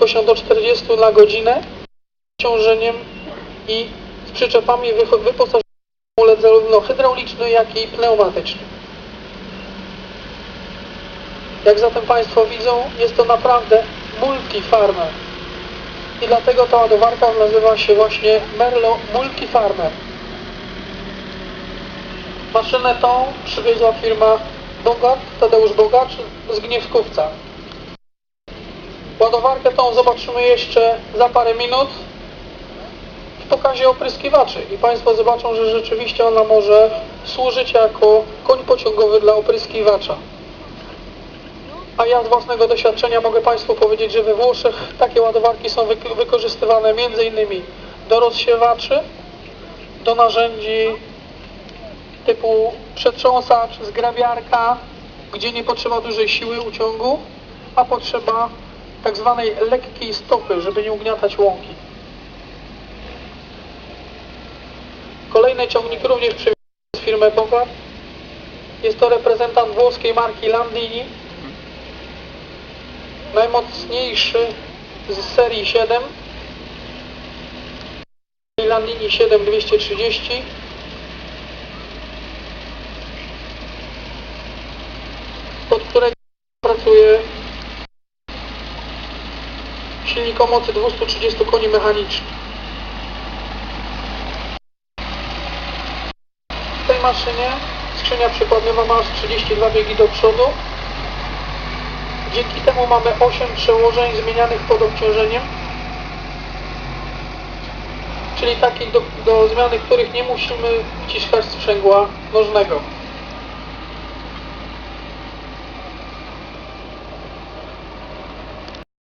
prędkością do 40 na godzinę, ciążeniem i z przyczepami wy- wyposażonymi w zarówno hydrauliczny, jak i pneumatyczny. Jak zatem Państwo widzą, jest to naprawdę multifarmer. I dlatego ta ładowarka nazywa się właśnie Merlo Multifarmer. Maszynę tą przywiozła firma Bogacz, Tadeusz Bogacz z Gniewskówca. Ładowarkę tą zobaczymy jeszcze za parę minut w pokazie opryskiwaczy i Państwo zobaczą, że rzeczywiście ona może służyć jako koń pociągowy dla opryskiwacza. A ja z własnego doświadczenia mogę Państwu powiedzieć, że we Włoszech takie ładowarki są wyk- wykorzystywane m.in. do rozsiewaczy, do narzędzi typu przetrząsacz, zgrabiarka, gdzie nie potrzeba dużej siły uciągu, a potrzeba tak zwanej lekkiej stopy, żeby nie ugniatać łąki. Kolejny ciągnik również przywiózł z firmy Bogart. Jest to reprezentant włoskiej marki Landini. Najmocniejszy z serii 7. Landini 7230. pod którego pracuje silnik o mocy 230 koni mechanicznych. W tej maszynie skrzynia przekładowa ma aż 32 biegi do przodu. Dzięki temu mamy 8 przełożeń zmienianych pod obciążeniem, czyli takich do, do zmiany których nie musimy wciskać sprzęgła nożnego.